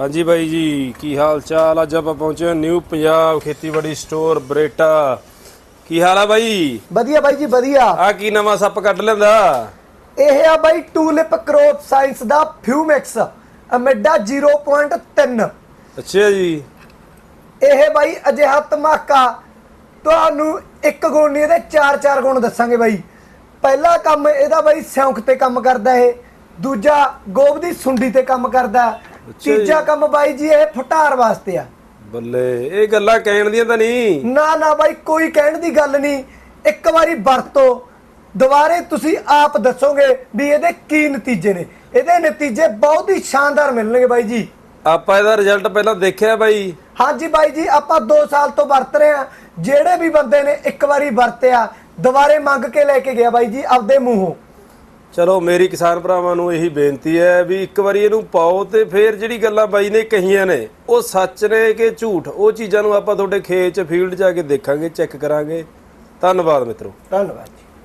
ਹਾਂਜੀ ਬਾਈ ਜੀ ਕੀ ਹਾਲ ਚਾਲ ਅੱਜ ਆਪਾਂ ਪਹੁੰਚੇ ਹਾਂ ਨਿਊ ਪੰਜਾਬ ਖੇਤੀਬਾੜੀ ਸਟੋਰ ਬਰੇਟਾ। ਕੀ ਹਾਲ ਆ ਬਾਈ? ਵਧੀਆ ਬਾਈ ਜੀ ਵਧੀਆ। ਆ ਕੀ ਨਵਾਂ ਸੱਪ ਕੱਢ ਲੈਂਦਾ? ਇਹ ਆ ਬਾਈ ਟੂਲਿਪ ਕਰੋਪ ਸਾਇੰਸ ਦਾ ਫਿਊਮੈਕਸ ਅਮੈਡਾ 0.3 ਅੱਛਾ ਜੀ। ਇਹ ਬਾਈ ਅਜਿਹਾ ਧਮਾਕਾ ਤੁਹਾਨੂੰ ਇੱਕ ਗੁਣ ਨਹੀਂ ਇਹਦੇ ਚਾਰ ਚਾਰ ਗੁਣ ਦੱਸਾਂਗੇ ਬਾਈ। ਪਹਿਲਾ ਕੰਮ ਇਹਦਾ ਬਾਈ ਸਿਉਂਖ ਤੇ ਕੰਮ ਕਰਦਾ ਇਹ ਦੂਜਾ ਗੋਬ ਦੀ ਸੁੰਡੀ ਤੇ ਕੰਮ ਕਰਦਾ। ਤੀਜਾ ਕੰਮ ਬਾਈ ਜੀ ਇਹ ਫਟਾਰ ਵਾਸਤੇ ਆ। ਬੱਲੇ ਇਹ ਗੱਲਾਂ ਕਹਿਣ ਦੀਆਂ ਤਾਂ ਨਹੀਂ। ਨਾ ਨਾ ਬਾਈ ਕੋਈ ਕਹਿਣ ਦੀ ਗੱਲ ਨਹੀਂ। ਇੱਕ ਵਾਰੀ ਵਰਤੋ। ਦੁਬਾਰੇ ਤੁਸੀਂ ਆਪ ਦੱਸੋਗੇ ਵੀ ਇਹਦੇ ਕੀ ਨਤੀਜੇ ਨੇ। ਇਹਦੇ ਨਤੀਜੇ ਬਹੁਤ ਹੀ ਸ਼ਾਨਦਾਰ ਮਿਲਣਗੇ ਬਾਈ ਜੀ। ਆਪਾਂ ਇਹਦਾ ਰਿਜ਼ਲਟ ਪਹਿਲਾਂ ਦੇਖਿਆ ਬਾਈ। ਹਾਂਜੀ ਬਾਈ ਜੀ ਆਪਾਂ 2 ਸਾਲ ਤੋਂ ਵਰਤ ਰਹੇ ਆ ਜਿਹੜੇ ਵੀ ਬੰਦੇ ਨੇ ਇੱਕ ਵਾਰੀ ਵਰਤਿਆ ਦੁਬਾਰੇ ਮੰਗ ਕੇ ਲੈ ਕੇ ਗਿਆ ਬਾਈ ਜੀ ਆਪਦੇ ਮੂੰਹੋਂ। ਚਲੋ ਮੇਰੀ ਕਿਸਾਨ ਭਰਾਵਾਂ ਨੂੰ ਇਹੀ ਬੇਨਤੀ ਹੈ ਵੀ ਇੱਕ ਵਾਰੀ ਇਹਨੂੰ ਪਾਓ ਤੇ ਫਿਰ ਜਿਹੜੀ ਗੱਲਾਂ ਬਾਈ ਨੇ ਕਹੀਆਂ ਨੇ, ਉਹ ਸੱਚ ਨੇ ਕਿ ਝੂਠ, ਉਹ ਚੀਜ਼ਾਂ ਨੂੰ ਆਪਾਂ ਤੁਹਾਡੇ ਖੇਤ ਚ, ਫੀਲਡ ਜਾ ਕੇ ਦੇਖਾਂਗੇ, ਚੈੱਕ ਕਰਾਂਗੇ। ਧੰਨਵਾਦ ਮਿੱਤਰੋ। ਧੰਨਵਾਦ ਜੀ।